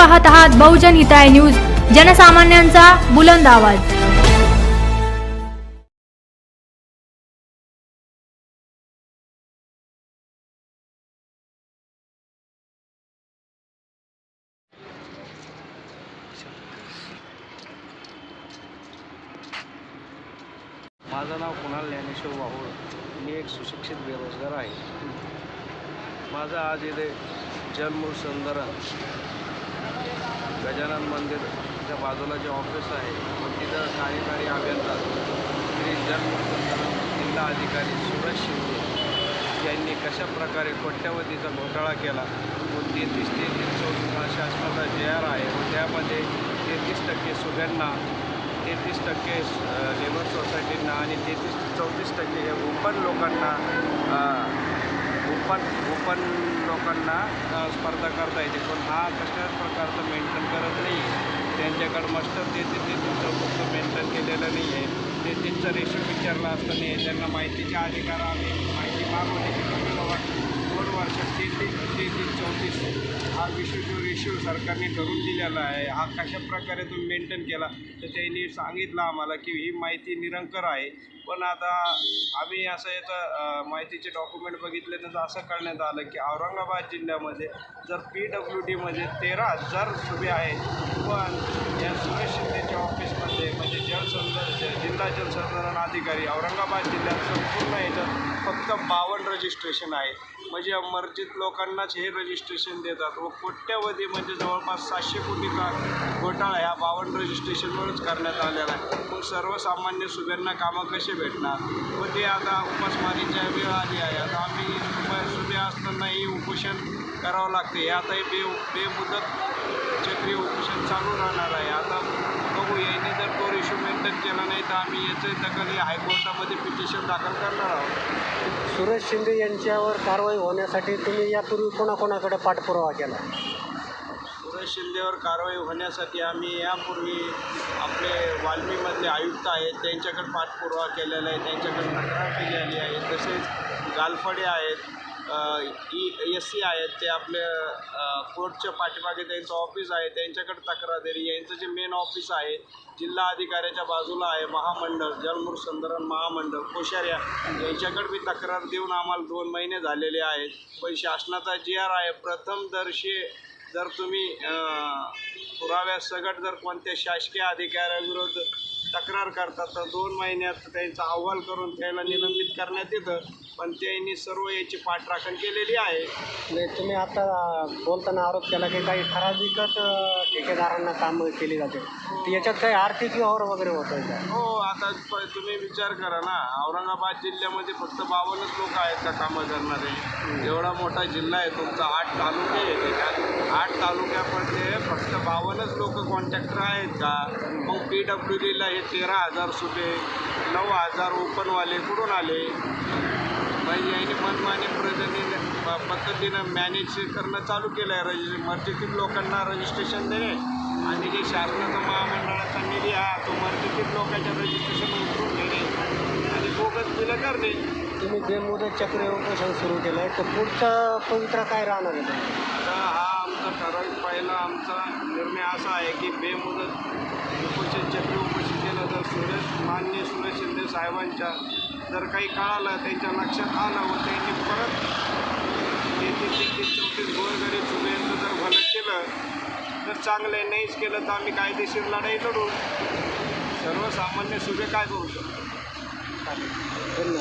पाहत आहात बहुजन हिताय न्यूज. जनसामान्यांचा बुलंद आवाज. माझं नाव कुणाल ज्ञानेश्वर वाहुळ. मी एक सुशिक्षित बेरोजगार आहे. माझा आज इथे जन्म सुंदरन गजानन मंदिरच्या बाजूला जे ऑफिस आहे मग तिथं कार्यकारी अभियंता श्री जलसंधारण जिल्हा अधिकारी सुरेश शिंदे यांनी कशाप्रकारे कोट्यवधीचा घोटाळा केला? व तेहतीस तेहतीस चौतीस शासनाचा जे आर आहे व त्यामध्ये तेहतीस टक्के सुग्यांना तेहतीस टक्के लेबर सोसायटींना आणि तेहतीस चौतीस टक्के हे ओपन लोकांना ओपन ओपन लोकांना स्पर्धा करता येते. पण हा कशाच प्रकारचं मेंटेन करत नाही त्यांच्याकडं मस्टर ते तेहतीस फक्त मेंटेन केलेलं नाही आहे ते त्यांचा रेशो विचारला असतं नाही त्यांना माहितीचे अधिकार आम्ही माहिती मागवण्याची कमी वाटते. वर्षात तेहतीस तेहतीस चौतीस हा विशिष्ट जो रेशो सरकारने ठरवून दिलेला आहे. हा कशा प्रकारे तुम्ही मेंटेन केला तर त्यांनी सांगितलं आम्हाला की ही माहिती निरंकर आहे. पण आता आम्ही असं याचं माहितीचे डॉक्युमेंट बघितले तर असं कळण्यात आलं की औरंगाबाद जिल्ह्यामध्ये जर पी डब्ल्यू डीमध्ये तेरा हजार सुबे आहेत पण या सुरेश शिंदेच्या ऑफिसमध्ये म्हणजे जलसंधारण जिल्हा जलसंधारण अधिकारी औरंगाबाद जिल्ह्यात संपूर्ण याच्यात बावन्न रजिस्ट्रेशन आहे. म्हणजे मर्जित लोकांनाच हे रजिस्ट्रेशन देतात. व कोट्यवधी म्हणजे जवळपास सातशे कोटी का घोटाळा ह्या बावन्न रजिस्ट्रेशनवरच करण्यात आलेला आहे. मग सर्वसामान्य सुब्यांना कामं कसे भेटणार? व ते आता उपासमारीच्या वेळ आली आहे. आता आम्ही सुबे असतानाही उपोषण करावं लागते. हे आताही बे बेमुदत चक्री उपोषण चालू राहणार आहे. आता मेंटेन केला नाही तर आम्ही याचं दखल हायकोर्टामध्ये पिटिशन दाखल करणार आहोत. सुरेश शिंदे यांच्यावर कारवाई होण्यासाठी तुम्ही यापूर्वी कोणाकोणाकडे पाठपुरावा केला? सुरेश शिंदेवर कारवाई होण्यासाठी आम्ही यापूर्वी आपले वाल्मीमधले आयुक्त आहेत त्यांच्याकडे पाठपुरावा केलेला आहे त्यांच्याकडे तक्रार केलेली आहे तसेच गालफडे आहेत. ई एस सी आहेत ते आपले कोर्टच्या पाठीमागे त्यांचं ऑफिस आहे त्यांच्याकडे तक्रार यांचं जे मेन ऑफिस आहे जिल्हा अधिकाऱ्याच्या बाजूला आहे महामंडळ जलमूर संदर्भ महामंडळ कोश्याऱ्या यांच्याकडे मी तक्रार देऊन आम्हाला दोन महिने झालेले आहेत. पण शासनाचा जी आर आहे प्रथमदर्शी जर तुम्ही पुराव्यासकट जर कोणत्या शासकीय अधिकाऱ्याविरुद्ध तक्रार करतात. तर दोन महिन्यात त्यांचा अहवाल करून त्याला निलंबित करण्यात येतं. पण त्यांनी सर्व याची पाठराखण केलेली आहे. म्हणजे तुम्ही आता बोलताना आरोप केला की काही ठराविकच ठेकेदारांना कामं केली जाते. तर याच्यात काही आर्थिक व्यवहार वगैरे होत आहे का? हो आता प- तुम्ही विचार करा ना. औरंगाबाद जिल्ह्यामध्ये फक्त बावन्नच लोक आहेत का कामं करणारे? एवढा मोठा जिल्हा आहे तुमचा आठ तालुके आहेत. तालुक्यामध्ये फक्त बावन्नच लोक कॉन्ट्रॅक्टर आहेत का? मग पी डब्ल्यू डीला हे तेरा हजार सुटे नऊ हजार ओपनवाले कुठून आले? मग यांनी मनमानी प्रजनीने पद्धतीनं मॅनेज करणं चालू केलं आहे रजि मर्जीतील लोकांना रजिस्ट्रेशन देणे आणि जे शासनाचा महामंडळाचा निधी हा तो मर्जीतील लोकांच्या रजिस्ट्रेशन उतरून घेणे आणि बोगस बिलं करणे. तुम्ही बेमुदत चक्र उपोषण सुरू केलं आहे तर पुढचा पवित्रा काय राहणार आहे? आता हा आमचा ठराविक पहिला आमचा निर्णय असा आहे की बेमुदत उपोषण चक्री उपोषण केलं तर सुरेश मान्य सुरेश शिंदे साहेबांच्या जर काही कळालं त्यांच्या लक्षात आलं व त्यांनी परत तेहतीस तेहतीस चौतीस गोरगरीब सुबेंचं जर भलं केलं तर चांगलं आहे नाहीच केलं तर आम्ही कायदेशीर लढाई लढू. सर्वसामान्य सुबे काय करू शकतो धन्यवाद.